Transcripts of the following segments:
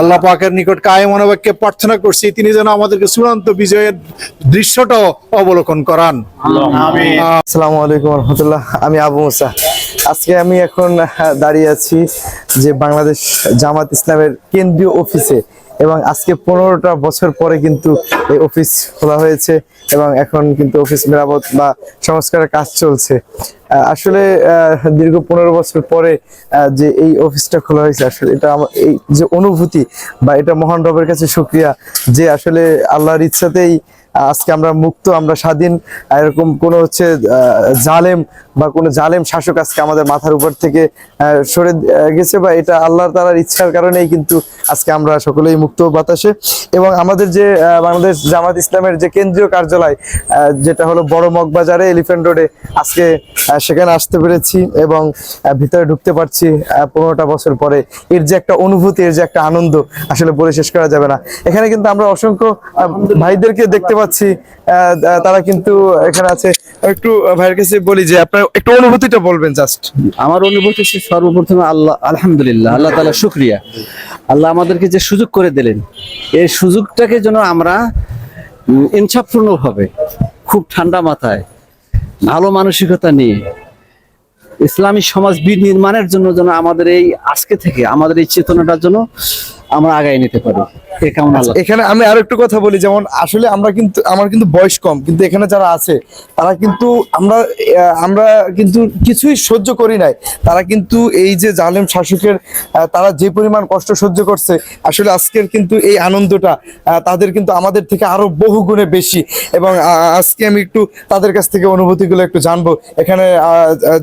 আল্লাহ পাকের নিকট কায়ে মনোবাক্যে প্রার্থনা করছি তিনি যেন আমাদেরকে চূড়ান্ত বিজয়ের দৃশ্যটাও অবলোকন করান। আসসালামু আলাইকুম রহমতুল্লাহ আমি আবু মুসা। আজকে আমি এখন দাঁড়িয়ে আছি যে বাংলাদেশ জামাত ইসলামের কেন্দ্রীয় অফিসে। এবং আজকে পনেরোটা বছর পরে কিন্তু এই অফিস খোলা হয়েছে এবং এখন কিন্তু অফিস মেরামত বা সংস্কারের কাজ চলছে। আসলে দীর্ঘ পনেরো বছর পরে যে এই অফিসটা খোলা হয়েছে, আসলে এটা আমার এই যে অনুভূতি বা এটা মহান রবের কাছে সুক্রিয়া যে আসলে আল্লাহর ইচ্ছাতেই আজকে আমরা মুক্ত, আমরা স্বাধীন এরকম কোনো হচ্ছে জালেম বা কোনো জালেম শাসক আজকে আমাদের মাথার উপর থেকে সরে গেছে বা এটা আল্লাহর তালার ইচ্ছার কারণেই কিন্তু আজকে আমরা সকলেই মুক্ত বাতাসে। এবং আমাদের যে বাংলাদেশ জামাত ইসলামের যে কেন্দ্রীয় কার্যালয় যেটা হলো বড় মগবাজারে, এলিফ্যান্ট রোডে আজকে সেখানে আসতে পেরেছি এবং ভিতরে ঢুকতে পারছি পনেরোটা বছর পরে। এর যে একটা অনুভূতি, এর যে একটা আনন্দ আসলে বলে শেষ করা যাবে না। এখানে কিন্তু আমরা অসংখ্য ভাইদেরকে দেখতে পাচ্ছি। আহ, তারা কিন্তু এখানে আছে। একটু ভাইয়ের কাছে বলি যে আপনার একটু অনুভূতিটা বলবেন জাস্ট আমার অনুভূতি সর্বপ্রথমে আল্লাহ আলহামদুলিল্লাহ আল্লাহ তালা শুক্রিয়া। আল্লাহ আমাদেরকে যে সুযোগ করে দিলেন এই সুযোগটাকে যেন আমরা ইনসাফপূর্ণভাবে খুব ঠান্ডা মাথায় ভালো মানসিকতা নিয়ে ইসলামী সমাজ নির্মাণের জন্য যেন আমাদের এই আজকে থেকে আমাদের এই চেতনাটার জন্য আমরা আগায় নিতে পারি। এখানে আমি আরও একটু কথা বলি যেমন আসলে আমরা কিন্তু আমার কিন্তু বয়স কম কিন্তু এখানে যারা আছে তারা কিন্তু আমরা আমরা কিন্তু কিছুই সহ্য করি নাই। তারা কিন্তু এই যে জালেম শাসকের তারা যে পরিমাণ কষ্ট সহ্য করছে আসলে আজকের কিন্তু এই আনন্দটা তাদের কিন্তু আমাদের থেকে আরও বহু গুণে বেশি। এবং আজকে আমি একটু তাদের কাছ থেকে অনুভূতিগুলো একটু জানব। এখানে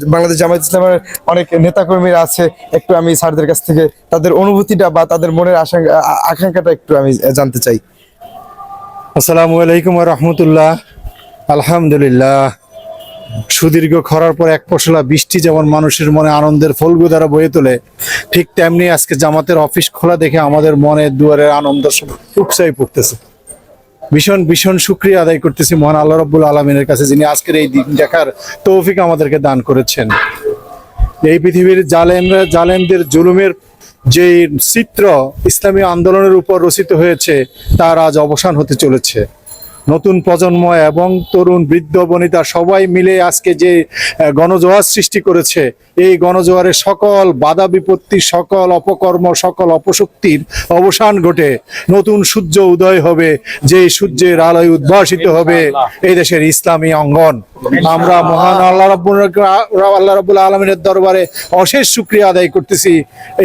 বাংলাদেশ জামায়াত ইসলামের অনেক নেতাকর্মীরা আছে একটু আমি স্যারদের কাছ থেকে তাদের অনুভূতিটা বা তাদের মনের আশঙ্কা আ- আকাঙ্ক্ষাটা একটু আমি জানতে চাই। আসসালামু আলাইকুম রহমতুল্লাহ। আলহামদুলিল্লাহ। সুদীর্ঘ খরার পর এক পশলা বৃষ্টি যেমন মানুষের মনে আনন্দের ফলগু দ্বারা বয়ে তোলে, ঠিক তেমনি আজকে জামাতের অফিস খোলা দেখে আমাদের মনে দুয়ারের আনন্দ উৎসাহী পড়তেছে। ভীষণ ভীষণ শুক্রিয়া আদায় করতেছি মহান আল্লাহ রব্বুল আলমিনের কাছে যিনি আজকের এই দিন দেখার তৌফিক আমাদেরকে দান করেছেন। এই পৃথিবীর জালেমরা, জালেমদের জুলুমের যে চিত্র ইসলামী আন্দোলনের উপর রচিত হয়েছে তার আজ অবসান হতে চলেছে। নতুন প্রজন্ম এবং তরুণ, বৃদ্ধ, বনিতা সবাই মিলে আজকে যে গণজোয়ার সৃষ্টি করেছে, এই গণজোয়ারের সকল বাধা বিপত্তি, সকল অপকর্ম, সকল অপশক্তির অবসান ঘটে। নতুন সূর্য উদয় হবে যে সূর্যের আলোয় উদ্ভাসিত হবে এই দেশের ইসলামী অঙ্গন। আমরা মহান আল্লাহ রাব্বুল আল্লাহ রাব্বুল আলমিনের দরবারে অশেষ শুক্রিয়া আদায় করতেছি।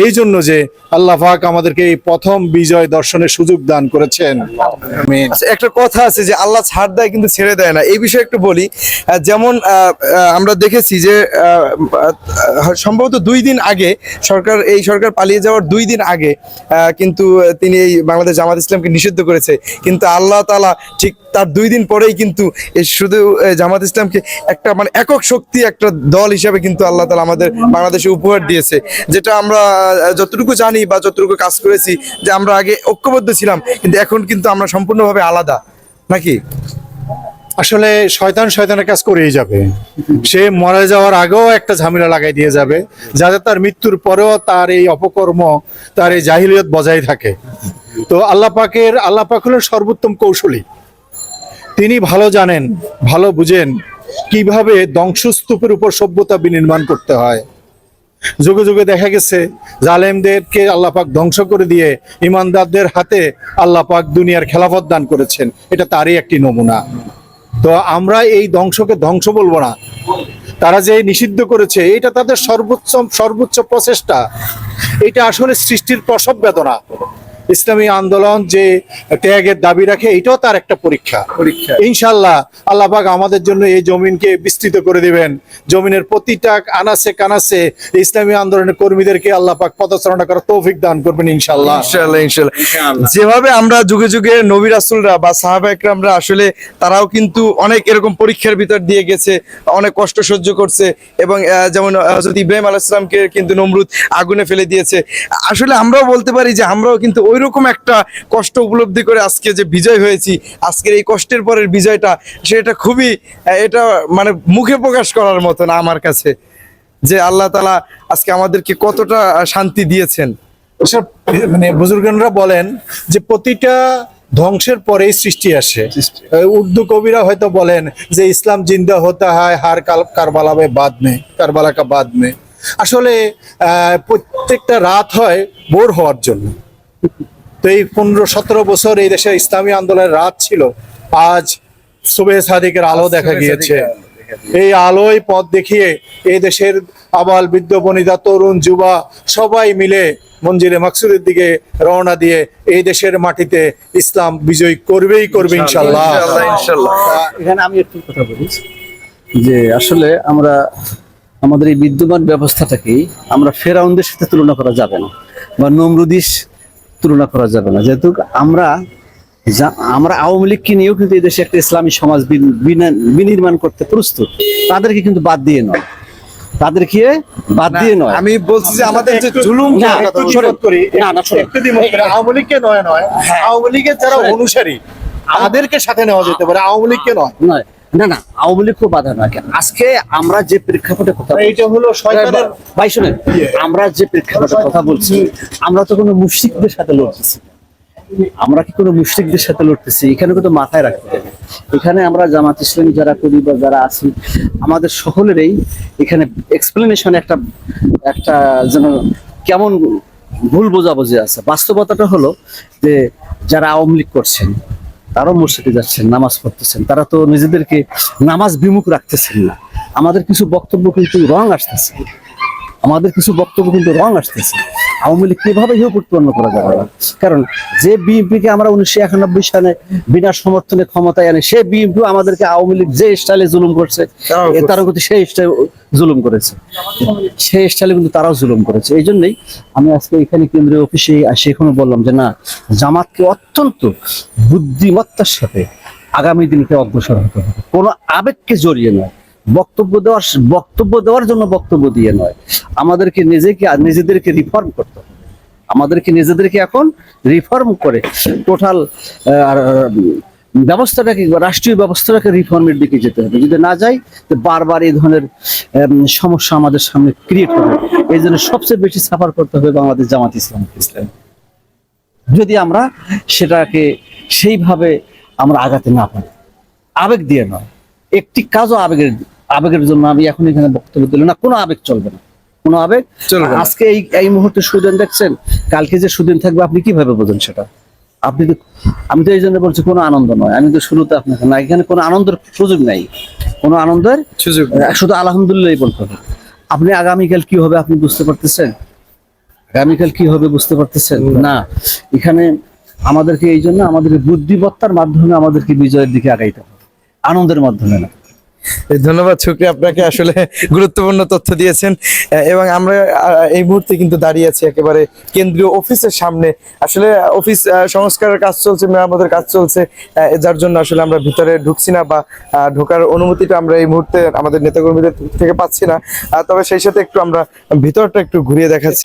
এই জন্য যে আল্লাহ পাক আমাদেরকে এই প্রথম বিজয় দর্শনের সুযোগ দান করেছেন। আচ্ছা একটা কথা আছে যে আল্লাহ ছাড় দেয় কিন্তু ছেড়ে দেয় না। এই বিষয়ে একটু বলি যেমন আমরা দেখেছি যে সম্ভবত দুই দিন আগে সরকার, এই সরকার পালিয়ে যাওয়ার দুই দিন আগে কিন্তু তিনি এই বাংলাদেশ জামাত ইসলামকে নিষিদ্ধ করেছে। কিন্তু আল্লাহ তালা ঠিক তার দুই দিন পরেই কিন্তু শুধু জামাত ইসলামকে একটা মানে একক শক্তি, একটা দল হিসাবে কিন্তু আল্লাহ তালা আমাদের বাংলাদেশে উপহার দিয়েছে। যেটা আমরা যতটুকু জানি বা যতটুকু কাজ করেছি, যে আমরা আগে ঐক্যবদ্ধ ছিলাম, কিন্তু এখন কিন্তু আমরা সম্পূর্ণভাবে আলাদা। নাকি? আসলে শয়তান শয়তানের কাজ করেই যাবে। সে মরে যাওয়ার আগেও একটা ঝামেলা লাগাই দিয়ে যাবে, যাতে তার মৃত্যুর পরেও তার এই অপকর্ম, তার এই জাহিলিয়ত বজায় থাকে। তো আল্লাহ পাকের, আল্লাহ পাক হলেন সর্বোত্তম কৌশলী। তিনি ভালো জানেন, ভালো বুঝেন কীভাবে ধ্বংসস্তূপের উপর সভ্যতা বিনির্মাণ করতে হয়। যুগে যুগে দেখা গেছে, জালেমদেরকে আল্লাপাক ধ্বংস করে দিয়ে ইমানদারদের হাতে আল্লাপাক দুনিয়ার খেলাফত দান করেছেন। এটা তারই একটি নমুনা। তো আমরা এই ধ্বংসকে ধ্বংস বলব না। তারা যে নিষিদ্ধ করেছে, এটা তাদের সর্বোচ্চ সর্বোচ্চ প্রচেষ্টা। এটা আসলে সৃষ্টির প্রসব বেদনা। ইসলামী আন্দোলন যে ত্যাগের দাবি রাখে এটাও তার একটা পরীক্ষা। পরীক্ষা। ইনশাল্লাহ আল্লাহ আমাদের জন্য এই জমিনকে বিস্তৃত করে দিবেন। জমিনের প্রতিটা আনাসে কানাসে ইসলামী আন্দোলনের কর্মীদেরকে আল্লাহ পাক পদচারণা করার তৌফিক দান করবেন ইনশাল্লাহ ইনশাআল্লাহ ইনশাআল্লাহ। যেভাবে আমরা যুগে যুগে নবী রাসূলরা বা সাহাবা একরামরা আসলে তারাও কিন্তু অনেক এরকম পরীক্ষার ভিতর দিয়ে গেছে অনেক কষ্ট সহ্য করছে এবং যেমন হযরত ইব্রাহিম আলাইহিস সালামকে কিন্তু নমরুদ আগুনে ফেলে দিয়েছে। আসলে আমরাও বলতে পারি যে আমরাও কিন্তু ওইরকম একটা কষ্ট উপলব্ধি করে আজকে যে বিজয় হয়েছি আজকের এই কষ্টের পরের বিজয়টা সেটা খুবই এটা মানে মুখে প্রকাশ করার মতো না আমার কাছে। যে আল্লাহ তালা আজকে আমাদেরকে কতটা শান্তি দিয়েছেন। এসব মানে বুজুর্গনরা বলেন যে প্রতিটা ধ্বংসের পরেই সৃষ্টি আসে। উর্দু কবিরা হয়তো বলেন যে ইসলাম জিন্দা হতে হয় হার কাল কারবালা বাদ মে কারবালা কা বাদ মে আসলে আহ, প্রত্যেকটা রাত হয় বোর হওয়ার জন্য। তো এই পনেরো সতেরো বছর এই দেশের ইসলামী আন্দোলনের রাত ছিল। আজ সুবেহ সাদিকের আলো দেখা গিয়েছে। এই আলোয় পথ দেখিয়ে এই দেশের আবাল বৃদ্ধ বনিতা তরুণ যুবা সবাই মিলে মঞ্জিরে মাকসুদের দিকে রওনা দিয়ে এই দেশের মাটিতে ইসলাম বিজয় করবেই করবে ইনশাল্লাহ ইনশাল্লাহ এখানে আমি একটু কথা বলি। যে আসলে আমরা আমাদের এই বিদ্যমান ব্যবস্থাটাকেই আমরা ফেরাউনদের সাথে তুলনা করা যাবে না। বা নমরুদিস তুলনা করা যাবে না। যেহেতু আমরা আমরা আওয়ামী লীগকে নিয়েও কিন্তু এই দেশে একটা ইসলামী সমাজ বিনির্মাণ করতে প্রস্তুত। তাদেরকে কিন্তু বাদ দিয়ে নয়। তাদেরকে বাদ দিয়ে নয়। আমি বলছি যে আমাদের যে জুলুম না, করি। আওয়ামী লীগকে নয় নয়। আওয়ামী লীগের যারা অনুসারী তাদেরকে সাথে নেওয়া যেতে পারে আওয়ামী লীগকে নয়। নয়। না না আওয়ামী লীগ খুব বাধা নয় আজকে আমরা যে প্রেক্ষাপটে কথা এইটা হলো শয়তানের ভাই শুনেন আমরা যে প্রেক্ষাপটে কথা বলছি আমরা তো কোনো মুশরিকদের সাথে লড়তেছি আমরা কি কোনো মুশরিকদের সাথে লড়তেছি? এখানে কিন্তু মাথায় রাখতে হবে। এখানে আমরা জামাত ইসলামী যারা করি বা যারা আছি আমাদের সকলেরই এখানে এক্সপ্লেনেশন একটা একটা যেন কেমন ভুল বোঝাবুঝি আছে। বাস্তবতাটা হলো যে যারা আওয়ামী লীগ করছেন তারাও মসজিদে যাচ্ছেন নামাজ পড়তেছেন। তারা তো নিজেদেরকে নামাজ বিমুখ রাখতেছেন না। আমাদের কিছু বক্তব্য কিন্তু রং আসতেছে। আমাদের কিছু বক্তব্য কিন্তু রং আসতেছে। আওয়ামী লীগ কীভাবে হেউ উৎপন্ন করা যাবে না? কারণ যে বিএনপি কে আমরা উনিশশো একানব্বই সালে বিনা সমর্থনে ক্ষমতায় আনে সে বিএনপি আমাদেরকে আওয়ামী লীগ যে স্টাইলে জুলুম করছে তারাও কিন্তু সেই স্টাইলে জুলুম করেছে। সেই স্টাইলে কিন্তু তারাও জুলুম করেছে। এই জন্যই আমি আজকে এখানে কেন্দ্রীয় অফিসে আসে এখনও বললাম যে না, জামাতকে অত্যন্ত বুদ্ধিমত্তার সাথে আগামী দিনকে অগ্রসর হতে হবে। কোনো আবেগকে জড়িয়ে নয়। বক্তব্য দেওয়ার বক্তব্য দেওয়ার জন্য বক্তব্য দিয়ে নয়। আমাদেরকে নিজেকে নিজেদেরকে রিফর্ম করতে হবে। আমাদেরকে নিজেদেরকে এখন রিফর্ম করে টোটাল ব্যবস্থাটাকে রাষ্ট্রীয় ব্যবস্থাটাকে রিফর্মের দিকে যেতে হবে। যদি না যাই তো বারবার এই ধরনের সমস্যা আমাদের সামনে ক্রিয়েট হবে এই জন্য সবচেয়ে বেশি সাফার করতে হবে বাংলাদেশ জামাত ইসলাম। ইসলাম যদি আমরা সেটাকে সেইভাবে আমরা আগাতে না পারি আবেগ দিয়ে নয়। একটি কাজও আবেগের আবেগের জন্য আমি এখন এখানে বক্তব্য দিল না কোনো আবেগ চলবে না। কোনো আবেগ। আজকে এই এই মুহূর্তে সুদিন দেখছেন কালকে যে সুদিন থাকবে আপনি কীভাবে বোঝেন সেটা? আপনি তো আমি তো এই জন্য বলছি কোনো আনন্দ নয়। আমি তো শুরুতে আপনাকে না এখানে কোনো আনন্দের সুযোগ নাই। কোনো আনন্দের সুযোগ শুধু আলহামদুলিল্লাহ বলতে হবে। আপনি আগামীকাল কি হবে আপনি বুঝতে পারতেছেন? আগামীকাল কি হবে বুঝতে পারতেছেন? না। এখানে আমাদেরকে এই জন্য আমাদের বুদ্ধিমত্তার মাধ্যমে আমাদেরকে বিজয়ের দিকে আগাইতে হবে। আনন্দের মাধ্যমে না। ধন্যবাদ, শুক্রিয়া। আপনাকে আসলে গুরুত্বপূর্ণ তথ্য দিয়েছেন। এবং আমরা এই মুহূর্তে কিন্তু দাঁড়িয়ে আছি একেবারে কেন্দ্রীয় অফিসের সামনে। আসলে অফিস সংস্কারের কাজ চলছে, মেরামতের কাজ চলছে যার জন্য আসলে আমরা ভিতরে ঢুকছি না বা ঢোকার অনুমতিটা আমরা এই মুহূর্তে আমাদের নেতাকর্মীদের থেকে পাচ্ছি না। তবে সেই সাথে একটু আমরা ভিতরটা একটু ঘুরিয়ে দেখাচ্ছি।